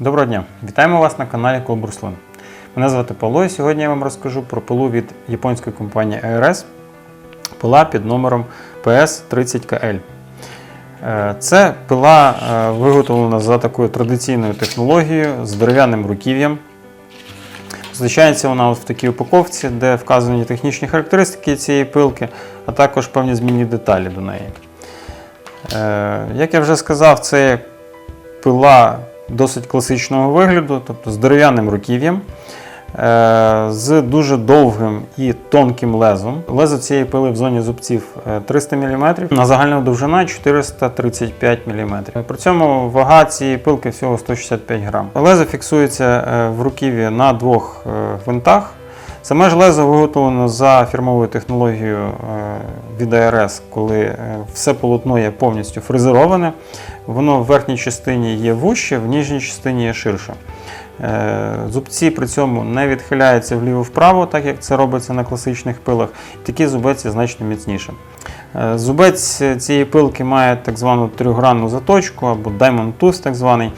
Доброго дня! Вітаємо вас на каналі Клуб. Мене звати Павло і сьогодні я вам розкажу про пилу від японської компанії ARS, пила під номером PS30KL. Е, Це пила е, виготовлена за такою традиційною технологією з дерев'яним руків'ям. Зустрічається вона от в такій упаковці, де вказані технічні характеристики цієї пилки, а також певні змінні деталі до неї. Е, Як я вже сказав, це пила досить класичного вигляду, тобто з дерев'яним руків'ям, е, з дуже довгим і тонким лезом. Лезо цієї пили в зоні зубців е, 300 мм, на загальна довжина 435 мм. При цьому вага цієї пилки всього 165 грам. Лезо фіксується е, в руків'ї на двох е, гвинтах. Саме железо виготовлено за фірмовою технологією е, від АРС, коли е, все полотно є повністю фрезероване. Воно в верхній частині є вуще, в нижній частині є ширше. Е, Зубці при цьому не відхиляються вліво-вправо, так як це робиться на класичних пилах. Такі зубець є значно міцнішим. Е, Зубець цієї пилки має так звану трьохгранну заточку або diamond tooth так званий.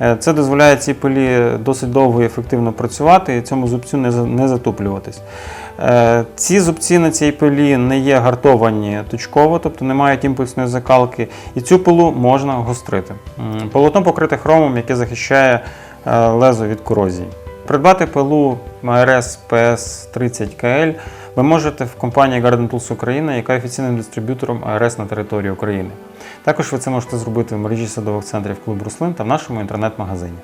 Е, Це дозволяє цій пилі досить довго і ефективно працювати і цьому зубцю не затуплюватись. Е, Ці зубці на цій пилі не є гартовані точково, тобто не мають імпульсної закалки, і цю пилу можна гострити. Полотно покрите хромом, яке захищає лезо від корозії. Придбати пилу MRS PS30KL ви можете в компанії Garden Tools Україна, яка є офіційним дистриб'ютором АРС на території України. Також ви це можете зробити в мережі садових центрів клуб Руслин та в нашому інтернет-магазині.